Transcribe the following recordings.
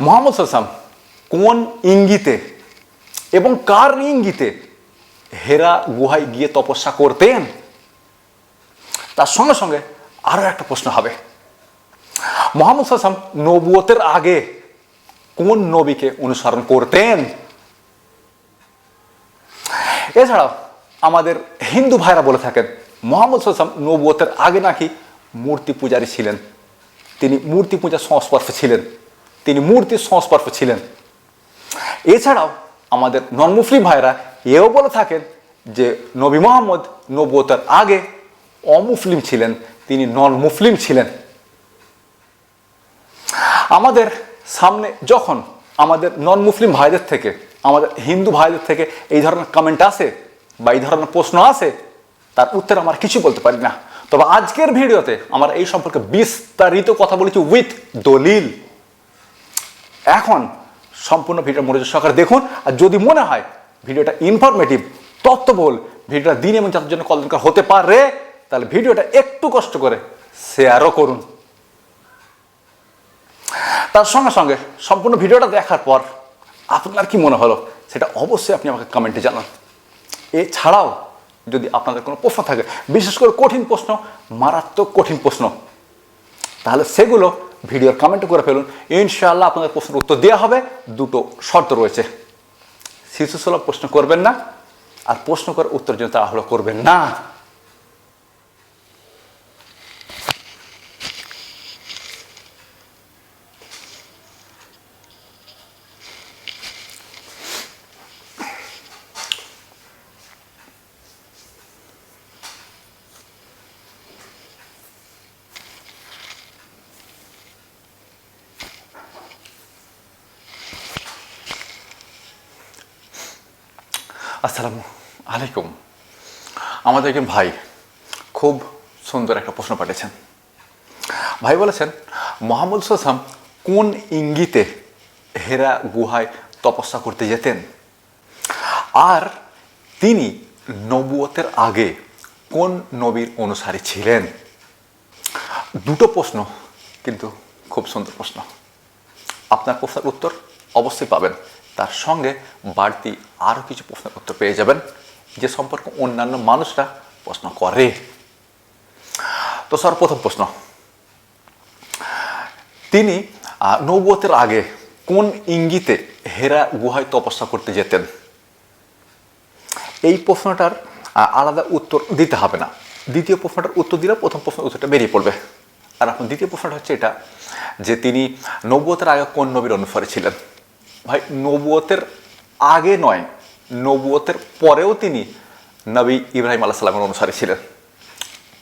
মোহাম্মদ সাল্লাম কোন ইঙ্গিতে এবং কার ইঙ্গিতে হেরা গুহায় গিয়ে তপস্যা করতেন? তার সঙ্গে সঙ্গে আরও একটা প্রশ্ন হবে। মোহাম্মদ সাল্লাম নবুয়তের আগে কোন নবীকে অনুসরণ করতেন? এছাড়াও আমাদের হিন্দু ভাইরা বলে থাকেন, মোহাম্মদ সাল্লাম নবুয়তের আগে নাকি মূর্তি পূজারী ছিলেন। তিনি মূর্তি পূজার সংস্পর্শে ছিলেন। তিনি মূর্তির সংস্পর্শ ছিলেন। এছাড়াও আমাদের নন মুসলিম ভাইরা এও বলে থাকেন যে নবী মোহাম্মদ নবুয়তের আগে অমুসলিম ছিলেন, তিনি নন মুসলিম ছিলেন। আমাদের সামনে যখন আমাদের নন মুসলিম ভাইদের থেকে, আমাদের হিন্দু ভাইদের থেকে এই ধরনের কমেন্ট আসে বা এই ধরনের প্রশ্ন আসে, তার উত্তর আমার কিছু বলতে পারি না। তবে আজকের ভিডিওতে আমরা এই সম্পর্কে বিস্তারিত কথা বলেছি উইথ দলিল। এখন সম্পূর্ণ ভিডিও মনোযোগ সহকারে দেখুন। আর যদি মনে হয় ভিডিওটা ইনফরমেটিভ তথ্যবহুল, ভিডিওটা দিন এবং যাদের জন্য কল্যাণকর হতে পারে, তাহলে ভিডিওটা একটু কষ্ট করে শেয়ারও করুন। তার সঙ্গে সঙ্গে সম্পূর্ণ ভিডিওটা দেখার পর আপনার কি মনে হলো? সেটা অবশ্যই আপনি আমাকে কমেন্টে জানান। এছাড়াও যদি আপনাদের কোনো প্রশ্ন থাকে, বিশেষ করে কঠিন প্রশ্ন, মারাত্মক কঠিন প্রশ্ন, তাহলে সেগুলো ভিডিওর কমেন্ট করে ফেলুন। ইনশাআল্লাহ আপনাদের প্রশ্নের উত্তর দেওয়া হবে। দুটো শর্ত রয়েছে। শিশুসুলভ প্রশ্ন করবেন না আর প্রশ্ন করার উত্তর জন্য তাড়াহুড়ো করবেন না। আসসালামু আলাইকুম। আমাদের একজন ভাই খুব সুন্দর একটা প্রশ্ন পাঠিয়েছেন। ভাই বলেছেন, মোহাম্মদ সাল্লাম কোন ইঙ্গিতে হেরা গুহায় তপস্যা করতে যেতেন? আর তিনি নবুয়তের আগে কোন নবীর অনুসারী ছিলেন? দুটো প্রশ্ন, কিন্তু খুব সুন্দর প্রশ্ন। আপনার প্রশ্নের উত্তর অবশ্যই পাবেন। তার সঙ্গে বাড়তি আরও কিছু প্রশ্নের উত্তর পেয়ে যাবেন, যে সম্পর্কে অন্যান্য মানুষরা প্রশ্ন করে। তো প্রথম প্রশ্ন। তিনি নৌবতের আগে কোন ইঙ্গিতে হেরা গুহায় তপস্যা করতে যেতেন? এই প্রশ্নটার আলাদা উত্তর দিতে হবে না। দ্বিতীয় প্রশ্নটার উত্তর দিলে প্রথম প্রশ্নের উত্তরটা বেরিয়ে পড়বে। আর এখন দ্বিতীয় প্রশ্নটা হচ্ছে এটা, যে তিনি নবুয়তের আগে কোন নবীর অনুসারে ছিলেন? ভাই, নবুয়তের আগে নয়, নবুয়তের পরেও তিনি নবী ইব্রাহিম আল্লাহ সাল্লামের অনুসারী ছিলেন।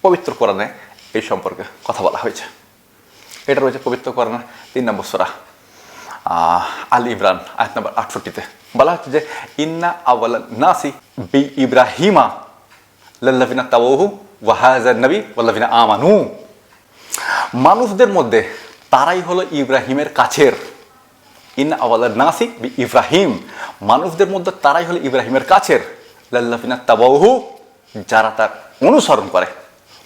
পবিত্র কোরআনে এই সম্পর্কে কথা বলা হয়েছে। এটা রয়েছে পবিত্র কোরআনের তিন নম্বর সোরা আল ইমরান, আয়াত নম্বর আটষট্টিতে। বলা হচ্ছে যে, ইন্না আওয়াল নাসি বি ইব্রাহিমা লাল্লাভিনা তাওহু ওয়াহাজার নবী ওয়াল্লাভিনা আমানু। মানুষদের মধ্যে তারাই হলো ইব্রাহিমের কাছের ইন আওয়াল নাসি বি ইব্রাহিম। মানুষদের মধ্যে তারাই হলো ইব্রাহিমের কাছের। লাল্লাফিনা তাবাহু যারা তার অনুসরণ করে।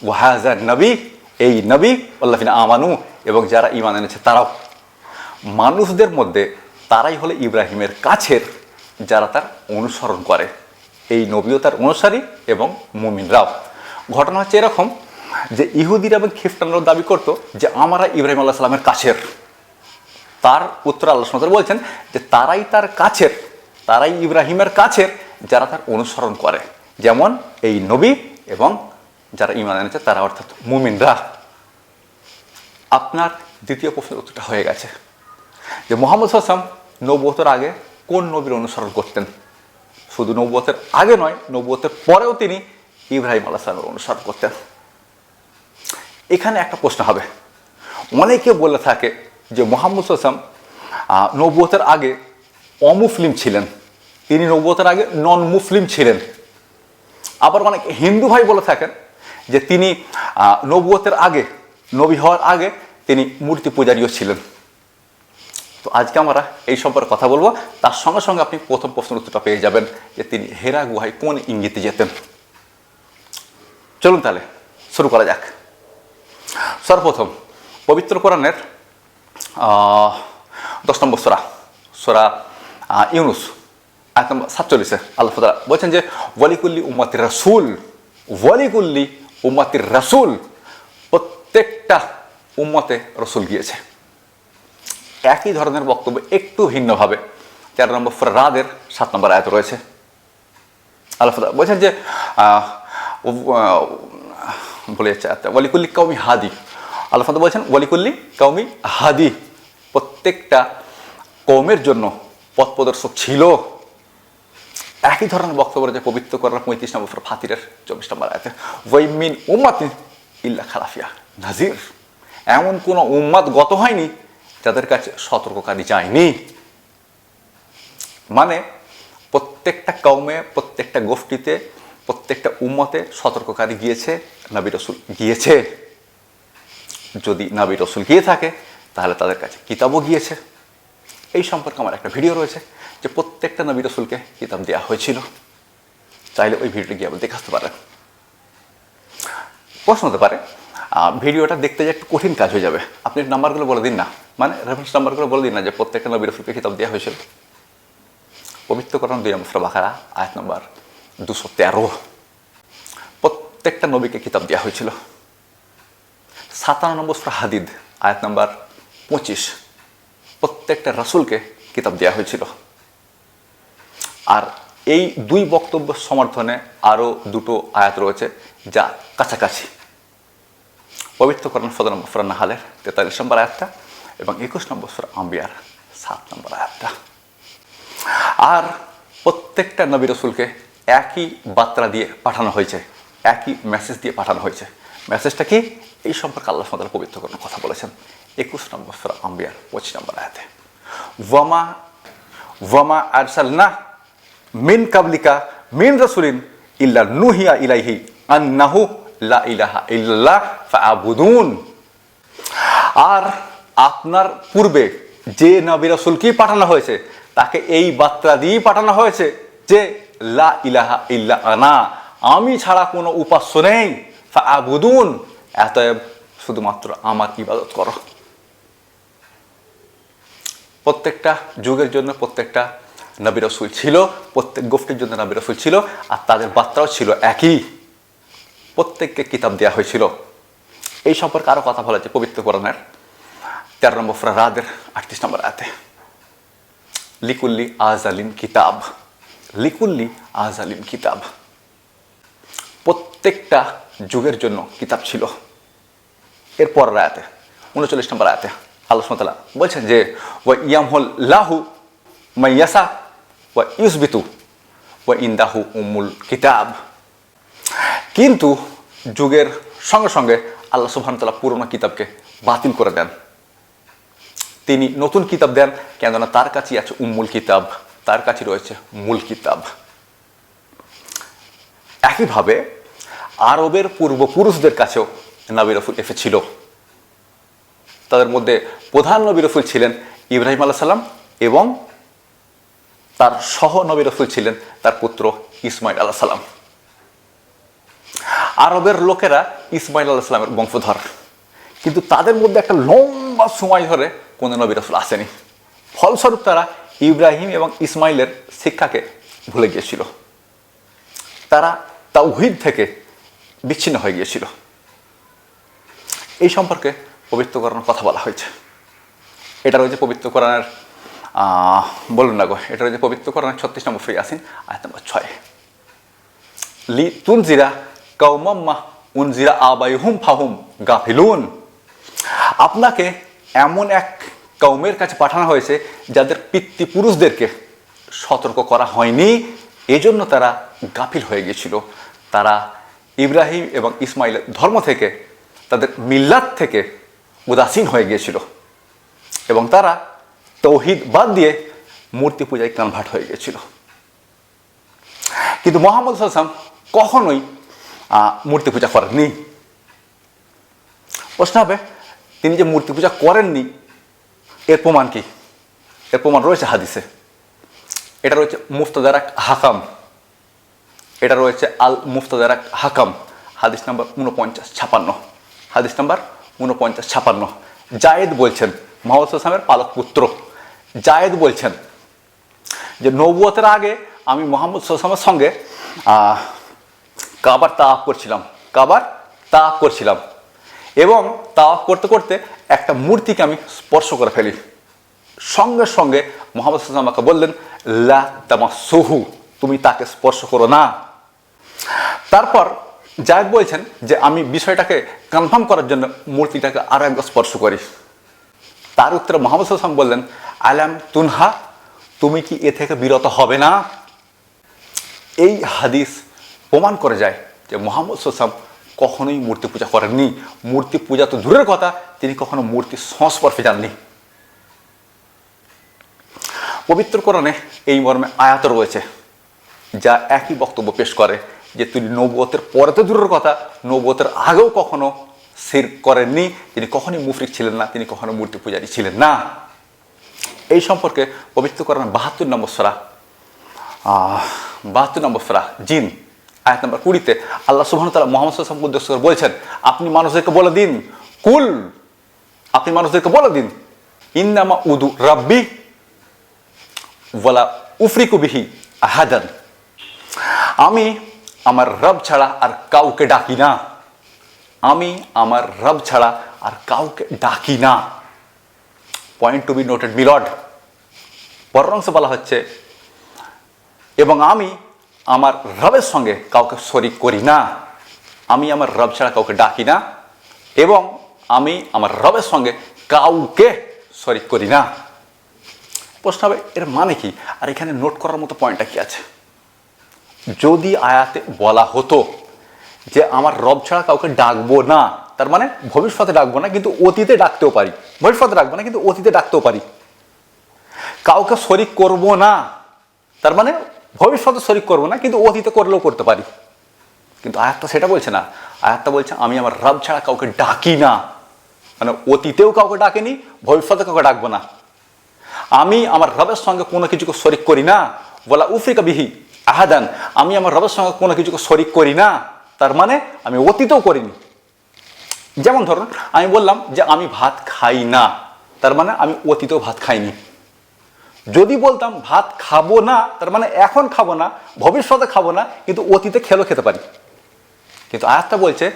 ওয়াহাজার নবী, এই নবী আল্লাফিনা আমানু, এবং যারা ইমান এনেছে তারাও। মানুষদের মধ্যে তারাই হলো ইব্রাহিমের কাছের, যারা তার অনুসরণ করে। এই নবীও তার অনুসারী এবং মুমিনরাও। ঘটনা হচ্ছে এরকম যে ইহুদিরা এবং খ্রিস্টানরাও দাবি করত যে, আমরা ইব্রাহিম আল্লাহ সাল্লামের কাছের। তার উত্তর আল্লাহ সুন্দর বলছেন যে তারাই তার কাছের, তারাই ইব্রাহিমের কাছের যারা তার অনুসরণ করে। যেমন এই নবী এবং যারা ইমান এনেছে তারা অর্থাৎ মুমিনরা। আপনার দ্বিতীয় প্রশ্নের উত্তরটা হয়ে গেছে। যে মোহাম্মদ হাসাম নবুয়তের আগে কোন নবীর অনুসরণ করতেন? শুধু নবুয়তের আগে নয়, নবুয়তের পরেও তিনি ইব্রাহিম আল্লাহ সালামের অনুসরণ করতেন। এখানে একটা প্রশ্ন হবে। অনেকে বলে থাকে যে মোহাম্মদ হাসাম নবুয়তের আগে অমুসলিম ছিলেন। তিনি নবুয়তের আগে নন মুসলিম ছিলেন। আবার অনেক হিন্দু ভাই বলে থাকেন যে তিনি আহ, নবুয়তের আগে নবী হওয়ার আগে তিনি মূর্তি পূজারীও ছিলেন। তো আজকে আমরা এই সম্পর্কে কথা বলব। তার সঙ্গে সঙ্গে আপনি প্রথম প্রশ্নের উত্তরটা পেয়ে যাবেন যে তিনি হেরা গুহায় কোন ইঙ্গিতে যেতেন। চলুন তাহলে শুরু করা যাক। সর্বপ্রথম পবিত্র কোরআনের দশ নম্বর সোরা সোরা ইউনুস আয়াত নম্বর সাতচল্লিশে আল্লাহ তাআলা বলছেন যে ওয়ালিকুল্লি উম্মাতির রাসূল ওয়ালিকুল্লি উম্মাতির রাসূল প্রত্যেকটা উম্মতে রসুল গিয়েছে একই ধরনের বক্তব্য একটু ভিন্নভাবে তেরো নম্বর রাদের সাত নম্বর আয়াত রয়েছে আল্লাহ বলছেন যে বলে যাচ্ছে ওয়ালিকুল্লি কৌমি হাদি আল্লাহ বলছেন, ওয়ালিকুল্লি কৌমি হাদি। প্রত্যেকটা কৌমের জন্য পথ প্রদর্শক ছিল। একই ধরনের বক্তব্য রয়েছে পবিত্র করার পঁয়ত্রিশ নম্বর ফাতিরের চব্বিশ নম্বর আয়াতে। ওয়াইমিন উম্মাতিন ইল্লা খালাফিয়া। নাজির। এমন কোনো উম্মাদ গত হয়নি যাদের কাছে সতর্ককারী যায়নি। মানে প্রত্যেকটা কৌমে প্রত্যেকটা গোষ্ঠীতে, প্রত্যেকটা উম্মতে সতর্ককারী গিয়েছে, নবী রসুল গিয়েছে। যদি নবী রসুল গিয়ে থাকে, তাহলে তাদের কাছে কিতাবও গিয়েছে। এই সম্পর্কে আমার একটা ভিডিও রয়েছে যে প্রত্যেকটা নবী রসুলকে কিতাব দেওয়া হয়েছিল। চাইলে ওই ভিডিওটি গিয়ে আবার দেখে আসতে পারেন। প্রশ্ন হতে পারে ভিডিওটা দেখতে যে একটু কঠিন কাজ হয়ে যাবে। আপনি নাম্বারগুলো বলে দিন না। মানে রেফারেন্স নাম্বারগুলো বলে দিন না যে প্রত্যেকটা নবী রসুলকে কিতাব দেওয়া হয়েছিল। পবিত্রকরণ দুই নম্বর বাকারা, আয়াত নম্বর দুশো তেরো। প্রত্যেকটা নবীকে কিতাব দেওয়া হয়েছিল। সাতান্ন নম্বর সুরা হাদিদ, আয়াত নম্বর পঁচিশ। প্রত্যেকটা রাসূলকে কিতাব দেওয়া হয়েছিল। আর এই দুই বক্তব্য সমর্থনে আরও দুটো আয়াত রয়েছে যা কাছাকাছি। পবিত্র করেন ফদ নম্বর সুরা নাহালের তেতাল্লিশ নম্বর আয়াতটা এবং একুশ নম্বর সুরা আম্বিয়ার সাত নম্বর আয়াতটা। আর প্রত্যেকটা নবী রসুলকে একই বার্তা দিয়ে পাঠানো হয়েছে, একই মেসেজ দিয়ে পাঠানো হয়েছে। মেসেজটা কি? এই সম্পর্কে আল্লাহ সাদাল পবিত্র করার কথা বলেছেন। একুশ নম্বর সুরা আম্বিয়ার পঁচিশ নম্বর আয়াতে। ওয়ামা ওয়ামা আরসাল না মিন কাবলিকা মিন রসুলিন ইল্লা নুহিয়া ইলাইহি আন্নাহু লা ইলাহা ইল্লাল্লাহ ফাআবুদুন। আর আপনার পূর্বে যে নবী রসুলকেই পাঠানো হয়েছে, তাকে এই বার্তা দিয়েই পাঠানো হয়েছে যে লা ইলাহা ইল্লা আনা। আমি ছাড়া কোনো উপাস্য নেই। ফাআবুদুন এতএব শুধুমাত্র আমার ইবাদত করো। প্রত্যেকটা যুগের জন্য প্রত্যেকটা নবী রসুল ছিল, প্রত্যেক গোষ্ঠীর জন্য নবী রসুল ছিল, আর তাদের বার্তাও ছিল একই। প্রত্যেককে কিতাব দেওয়া হয়েছিল। এই সম্পর্কে আরও কথা বলা যায় পবিত্র কোরআনের। তেরো নম্বর ফ্রা রাদের আটত্রিশ নম্বর আয়াতে। লিকুল্লি আজালিম কিতাব। লিকুল্লি আজালিম কিতাব। প্রত্যেকটা যুগের জন্য কিতাব ছিল। এরপর আয়াতে উনচল্লিশ নম্বর আয়াতে আল্লাহ সুমতাল্লাহ বলছেন যে, ওয়া ইয়ামহল লাহু মাইয়াসা ওয়া ইউসবিতু ওয়া ইন্দাহু উমুল কিতাব। কিন্তু যুগের সঙ্গে সঙ্গে আল্লাহ সুবহানতাল্লাহ পুরনো কিতাবকে বাতিল করে দেন। তিনি নতুন কিতাব দেন, কেননা তার কাছেই আছে উম্মুল কিতাব, তার কাছে রয়েছে মূল কিতাব। একইভাবে আরবের পূর্বপুরুষদের কাছেও নবী রসুল এসেছিল। তাদের মধ্যে প্রধান নবী রসুল ছিলেন ইব্রাহিম আল্লাহ সাল্লাম এবং তার সহ নবী রসুল ছিলেন তার পুত্র ইসমাইল আল্লাহ সাল্লাম আরবের লোকেরা ইসমাইল আল্লাহ সাল্লামের বংশধর। কিন্তু তাদের মধ্যে একটা লম্বা সময় ধরে কোনো নবী রসুল আসেনি। ফলস্বরূপ তারা ইব্রাহিম এবং ইসমাইলের শিক্ষাকে ভুলে গিয়েছিল। তারা তাওহিদ থেকে বিচ্ছিন্ন হয়ে গিয়েছিল। এই সম্পর্কে পবিত্র করানোর কথা বলা হয়েছে। এটা রয়েছে পবিত্র কোরআনের বলুন না গো, এটা রয়েছে পবিত্র কোরআনের ছত্রিশ নম্বর ফ্রি আসিন, আয়াত নম্বর ছয়। লি তুনজিরা কৌমাম্মা উনজিরা আবাইহুম ফাহুম গাফিলুন। আপনাকে এমন এক কৌমের কাছে পাঠানো হয়েছে যাদের পিতৃপুরুষদেরকে সতর্ক করা হয়নি, এজন্য তারা গাফিল হয়ে গিয়েছিল। তারা ইব্রাহিম এবং ইসমাইলের ধর্ম থেকে, তাদের মিল্লাত থেকে উদাসীন হয়ে গিয়েছিল। এবং তারা তৌহিদ বাদ দিয়ে মূর্তি পূজায় কনভার্ট হয়ে গিয়েছিল। কিন্তু মোহাম্মদ সাল্লাম কখনোই মূর্তি পূজা করেননি। প্রশ্ন হবে, তিনি যে মূর্তি পূজা করেননি, এর প্রমাণ কি? এর প্রমাণ রয়েছে হাদিসে। এটা রয়েছে মুফতাদারাক হাকাম। এটা রয়েছে আল মুফতাদারাক হাকাম, হাদিস নাম্বার উনপঞ্চাশ ছাপান্ন। হাদিস নাম্বার উনপঞ্চাশ ছাপান্ন। জায়েদ বলছেন, মোহাম্মদ সাল্লামের পালক পুত্র। জায়েদ বলছেন যে, নবুয়তের আগে আমি মোহাম্মদ সোসামের সঙ্গে কাবার তাওয়াফ করছিলাম। কাবার তাওয়াফ করছিলাম। এবং তাওয়াফ করতে করতে একটা মূর্তিকে আমি স্পর্শ করে ফেলি। সঙ্গে সঙ্গে মোহাম্মদ সাল্লাম আমাকে বললেন, লা তামা তুমি তাকে স্পর্শ করো না। তারপর জায়দ বলছেন যে আমি বিষয়টাকে কনফার্ম করার জন্য মূর্তিটাকে আরও একবার স্পর্শ করি। তার উত্তরে মোহাম্মদ সাল্লাম বললেন, আলাম তুনহা, তুমি কি এ থেকে বিরত হবে না? এই হাদিস প্রমাণ করে যায় যে মোহাম্মদ সাল্লাম কখনোই মূর্তি পূজা করেননি। মূর্তি পূজা তো দূরের কথা, তিনি কখনো মূর্তির সংস্পর্শে যাননি। পবিত্র কোরআনে এই মর্মে আয়াত রয়েছে, যা একই বক্তব্য পেশ করে যে তিনি নবতের পরে তো দূরের কথা নবতের আগেও কখনো সির করেননি, তিনি কখনোই মুফরিক ছিলেন না, তিনি কখনো মূর্তি পূজারী ছিলেন না। এই সম্পর্কে পবিত্র কোরআন বাহাত্তর নম্বর সরা বাহাত্তর নম্বর সরা, জিন, আয়াত নম্বর কুড়িতে আল্লাহ সুবহান তালা মোহাম্মদ সাল্লাম উদ্দেশ্য বলছেন, আপনি মানুষদেরকে বলে দিন, কুল, আপনি মানুষদেরকে বলে দিন, ইন্নামা উদু রাব্বি বলা উফরিকু বিহি আহাদান। আমি আমার রব ছাড়া আর কাউকে ডাকি না। আমি আমার রব ছাড়া আর কাউকে ডাকি না। পয়েন্ট টু বি নোটেড মিলড পরের অংশে বলা হচ্ছে, এবং আমি আমার রবের সঙ্গে কাউকে শরিক করি না। আমি আমার রব ছাড়া কাউকে ডাকি না, এবং আমি আমার রবের সঙ্গে কাউকে শরিক করি না। প্রশ্ন হবে, এর মানে কি? আর এখানে নোট করার মতো পয়েন্টটা কি আছে? যদি আয়াতে বলা হতো যে আমার রব ছাড়া কাউকে ডাকবো না, তার মানে ভবিষ্যতে ডাকবো না, কিন্তু অতীতে ডাকতেও পারি। ভবিষ্যতে ডাকবো না, কিন্তু অতীতে ডাকতেও পারি। কাউকে শরিক করব না, তার মানে ভবিষ্যতে শরিক করব না, কিন্তু অতীতে করলেও করতে পারি। কিন্তু আয়াতটা সেটা বলছে না। আয়াতটা বলছে, আমি আমার রব ছাড়া কাউকে ডাকি না। মানে অতীতেও কাউকে ডাকেনি, ভবিষ্যতে কাউকে ডাকবো না। আমি আমার রবের সঙ্গে কোনো কিছুকে শরিক করি না। বলা উফরিকা বিহি আহাদান। আমি আমার রবের সঙ্গে কোনো কিছুকে শরিক করি না। তার মানে আমি অতীতও করিনি। যেমন ধরুন, আমি বললাম যে আমি ভাত খাই না। তার মানে আমি অতীতেও ভাত খাইনি। যদি বলতাম ভাত খাব না, তার মানে এখন খাব না, ভবিষ্যতে খাব না, কিন্তু অতীতে খেলেও খেতে পারি। কিন্তু আয়াতটা বলছে,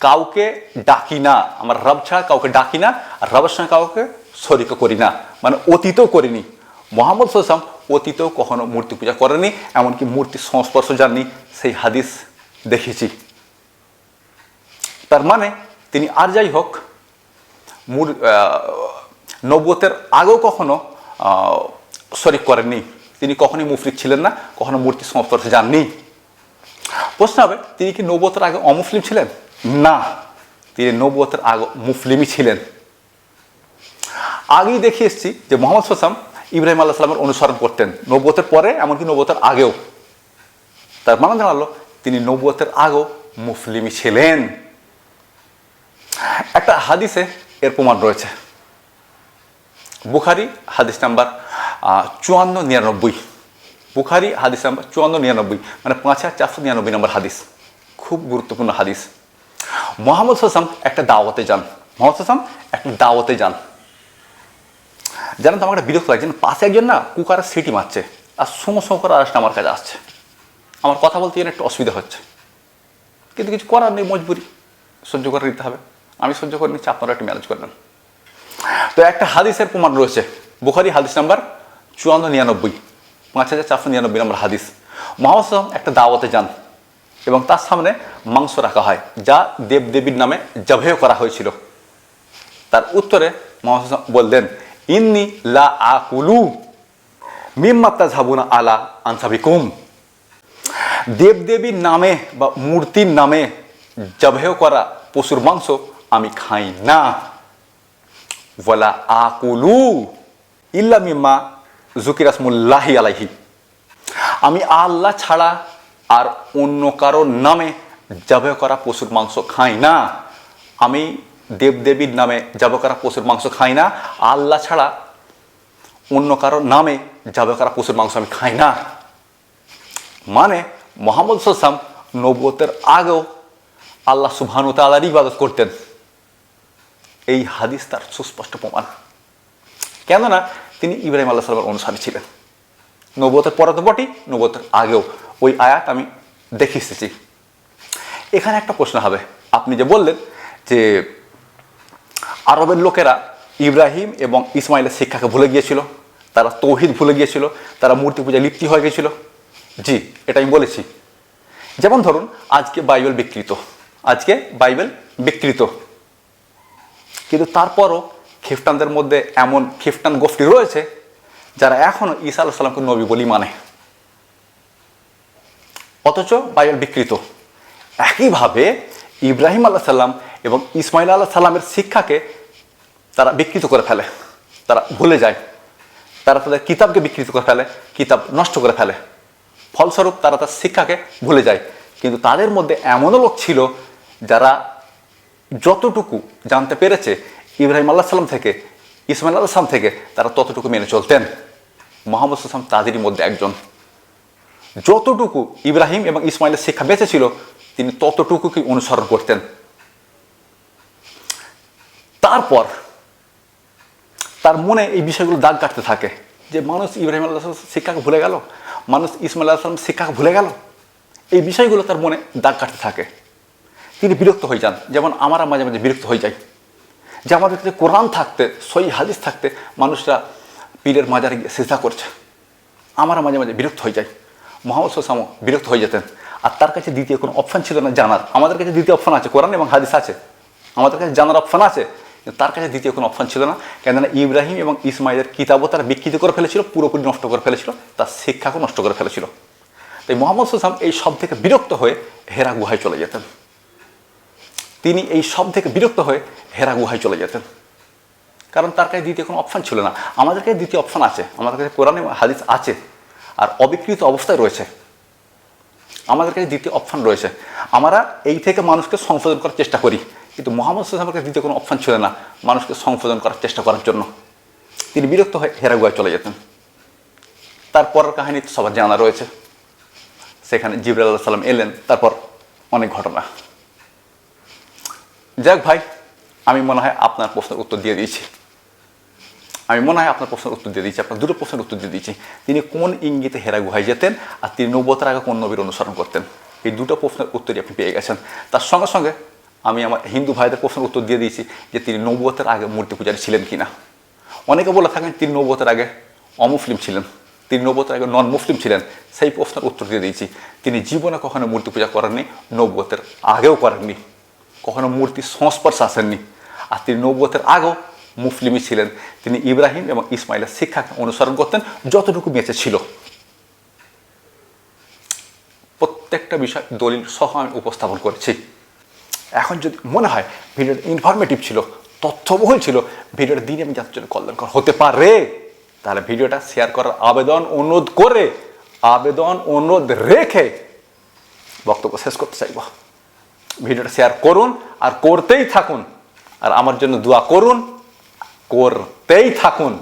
কাউকে ডাকি না, আমার রব ছাড়া কাউকে ডাকি না, আর রবের সঙ্গে কাউকে শরিক করি না। মানে অতীতও করিনি। মোহাম্মদ সাল্লাম অতীতেও কখনো মূর্তি পূজা করেনি, এমনকি মূর্তির সংস্পর্শ যাননি সেই হাদিস দেখেছি। তার মানে তিনি আর যাই হোক, মূর নব্বতের আগেও কখনো শরিক করেননি। তিনি কখনোই মুফরিক ছিলেন না, কখনো মূর্তি সংস্পর্শে যাননি। প্রশ্ন হবে, তিনি কি নব্বতের আগে অমুসলিম ছিলেন? না, তিনি নব্বতের আগে মুসলিমই ছিলেন। আগেই দেখে এসেছি যে মোহাম্মদ সাল্লাম ইব্রাহিম আল্লাহ সাল্লামের অনুসরণ করতেন। নব্বতের পরে, এমনকি নব্বতের আগেও। তার মানে জানালো তিনি নব্বতের আগেও মুসলিমই ছিলেন। একটা হাদিসে এর প্রমাণ রয়েছে। বুখারি হাদিস নাম্বার চুয়ান্ন নিরানব্বই। বুখারি হাদিস নাম্বার, চুয়ান্ন নিরানব্বই মানে পাঁচ হাজার চারশো নিরানব্বই নম্বর হাদিস। খুব গুরুত্বপূর্ণ হাদিস। মোহাম্মদ হাসাম একটা দাওয়াতে যান। মোহাম্মদ হাসাম একটা দাওয়াতে যান। জানেন তো আমার একটা বিরক্ত লাগছে। পাশে একজন না কুকারের সিটি মারছে আর সমো সমো করে আরেকটা আমার কাছে আসছে। আমার কথা বলতে গেলে একটু অসুবিধা হচ্ছে। কিন্তু কিছু করার নেই, মজবুরি। সহ্য করে নিতে হবে। আমি সহ্য করে নিচ্ছি আপনারা একটু ম্যানেজ করে নেন। তো একটা হাদিসের প্রমাণ রয়েছে। বুখারি হাদিস নাম্বার চুয়ান্ন নিরানব্বই। পাঁচ হাজার চারশো নিরানব্বই নম্বর হাদিস। মোহাম্মদ একটা দাওয়াতে যান এবং তার সামনে মাংস রাখা হয়, যা দেবদেবীর নামে জবেহ করা হয়েছিল। তার উত্তরে সাল্লাম বললেন ইন্নি লা আকুলু মিম্মাত্তা ঝাবুনা আলা আনসাবিকুম দেবদেবীর নামে বা মূর্তির নামে জবেহ করা পশুর মাংস আমি খাই না ওয়ালা আকুলু ইল্লা মিম্মা জুকিরাসমুল্লাহি আলাইহি আমি আল্লাহ ছাড়া আর অন্য কারোর নামে জবে করা পশুর মাংস খাই না আমি দেবদেবীর নামে জবে করা? পশুর মাংস খাই না। আল্লাহ ছাড়া অন্য কারোর নামে জবে করা? পশুর মাংস আমি খাই না। মানে মোহাম্মদ সাল্লাম নবতের আগেও আল্লাহ সুবহানু তালার ইবাদত করতেন। এই হাদিস তার সুস্পষ্ট প্রমাণ। কেননা তিনি ইব্রাহিম আল্লাহ সাল্লামের অনুসারী ছিলেন। নবতের পরে তো বটেই নবতের আগেও। ওই আয়াত আমি দেখে এসেছি। এখানে একটা প্রশ্ন হবে। আপনি যে বললেন যে আরবের লোকেরা ইব্রাহিম এবং ইসমাইলের শিক্ষাকে ভুলে গিয়েছিল, তারা তৌহিদ ভুলে গিয়েছিল, তারা মূর্তি পূজায় লিপ্তি হয়ে গেছিল জি, এটা আমি বলেছি। যেমন ধরুন, আজকে বাইবেল বিকৃত, আজকে বাইবেল বিকৃত। কিন্তু তারপরও খ্রিস্টানদের মধ্যে এমন খ্রিস্টান গোষ্ঠী রয়েছে, যারা এখনও ঈসা আল্লাহ সাল্লামকে নবী বলি মানে। অথচ বাইবেল বিকৃত। একইভাবে ইব্রাহিম আল্লাহ সাল্লাম এবং ইসমাইল আল্লাহ সাল্লামের শিক্ষাকে তারা বিকৃত করে ফেলে। তারা ভুলে যায়। তারা তাদের কিতাবকে বিকৃত করে ফেলে, কিতাব নষ্ট করে ফেলে। ফলস্বরূপ তারা তার শিক্ষাকে ভুলে যায়। কিন্তু তাদের মধ্যে এমনও লোক ছিল যারা যতটুকু জানতে পেরেছে ইব্রাহিম আল্লাহ সাল্লাম থেকে, ইসমাইল আল্লাহ সাল্লাম থেকে, তারা ততটুকু মেনে চলতেন। মোহাম্মদ সাল্লাম তাদেরই মধ্যে একজন। যতটুকু ইব্রাহিম এবং ইসমাইলের শিক্ষা বেঁচে ছিল, তিনি ততটুকুকে অনুসরণ করতেন। তারপর তার মনে এই বিষয়গুলো দাগ কাটতে থাকে যে মানুষ ইব্রাহিম আল্লাহ শিক্ষাকে ভুলে গেল? মানুষ ইসমাইল আল্লাহ শিক্ষাকে ভুলে গেল? এই বিষয়গুলো তার মনে দাগ কাটতে থাকে। তিনি বিরক্ত হয়ে যান, যেমন আমরা মাঝে মাঝে বিরক্ত হয়ে যাই যে আমাদের কাছে কোরআন থাকতে সই হাদিস থাকতে মানুষরা পীরের মাজারে গিয়ে চেষ্টা করছে। আমরা মাঝে মাঝে বিরক্ত হয়ে যাই মোহাম্মদ সোসামো বিরক্ত হয়ে যেতেন। আর তার কাছে দ্বিতীয় কোনো অপশান ছিল না জানার। আমাদের কাছে দ্বিতীয় অপশান আছে, কোরআন এবং হাদিস আছে। আমাদের কাছে জানার অপশান আছে। তার কাছে দ্বিতীয় কোনো অপশান ছিল না। কেননা ইব্রাহিম এবং ইসমাইলের কিতাবও তারা বিকৃত করে ফেলেছিল, পুরোপুরি নষ্ট করে ফেলেছিল, তার শিক্ষাকেও নষ্ট করে ফেলেছিল। তাই মোহাম্মদ সুসাম এই সব থেকে বিরক্ত হয়ে হেরা গুহায় চলে যেতেন। তিনি এই সব থেকে বিরক্ত হয়ে হেরা গুহায় চলে যেতেন। কারণ তার কাছে দ্বিতীয় কোনো অপশান ছিল না। আমাদের কাছে দ্বিতীয় অপশান আছে। আমাদের কাছে কোরআন হাদিস আছে। আর অবিকৃত অবস্থায় রয়েছে। আমাদের কাছে দ্বিতীয় অপশান রয়েছে। আমরা এই থেকে মানুষকে সংশোধন করার চেষ্টা করি। কিন্তু মোহাম্মদ সাল্লামের কাছে কোনো অপশান ছিল না মানুষকে সংশোধন করার চেষ্টা করার জন্য। তিনি বিরক্ত হয়ে হেরাগুয়ায় চলে যেতেন। তারপরের কাহিনী তো সবার জানা রয়েছে। সেখানে জিবরাল আল্লাহ সাল্লাম এলেন, তারপর অনেক ঘটনা। যাক ভাই, আমি মনে হয় আপনার প্রশ্নের উত্তর দিয়ে দিয়েছি। আমি মনে হয় আপনার প্রশ্নের উত্তর দিয়ে দিয়েছি, আপনার দুটো প্রশ্নের উত্তর দিয়ে দিয়েছি। তিনি কোন ইঙ্গিতে হেরা গুহায় যেতেন আর তিনি নব্বতের আগে কোন নবীর অনুসরণ করতেন? এই দুটো প্রশ্নের উত্তরই আপনি পেয়ে গেছেন। তার সঙ্গে সঙ্গে আমি আমার হিন্দু ভাইদের প্রশ্নের উত্তর দিয়ে দিয়েছি যে তিনি নব্বতের আগে মূর্তি পূজারী ছিলেন কি না অনেকে বলে থাকেন তিনি নব্বতের আগে অমুসলিম ছিলেন, তিনি নব্বতের আগে নন মুসলিম ছিলেন। সেই প্রশ্নের উত্তর দিয়ে দিয়েছি, তিনি জীবনে কখনো মূর্তি পূজা করেননি নব্বতের আগেও করেননি, কখনো মূর্তি সংস্পর্শে আসেননি। আর তিনি নব্বতের আগেও মুসলিমই ছিলেন। তিনি ইব্রাহিম এবং ইসমাইলের শিক্ষাকে অনুসরণ করতেন, যতটুকু বেঁচে ছিল। প্রত্যেকটা বিষয় দলিল সহ আমি উপস্থাপন করেছি। এখন যদি মনে হয় ভিডিওটা ইনফরমেটিভ ছিল, তথ্যবহুল ছিল, ভিডিওটা দিনে আমি যাদের জন্য কল্যাণকর হতে পারে, তাহলে ভিডিওটা শেয়ার করার আবেদন, অনুরোধ করে, আবেদন, অনুরোধ রেখে বক্তব্য শেষ করতে চাইব। ভিডিওটা শেয়ার করুন আর করতেই থাকুন। আর আমার জন্য দোয়া করুন, করতেই থাকুন।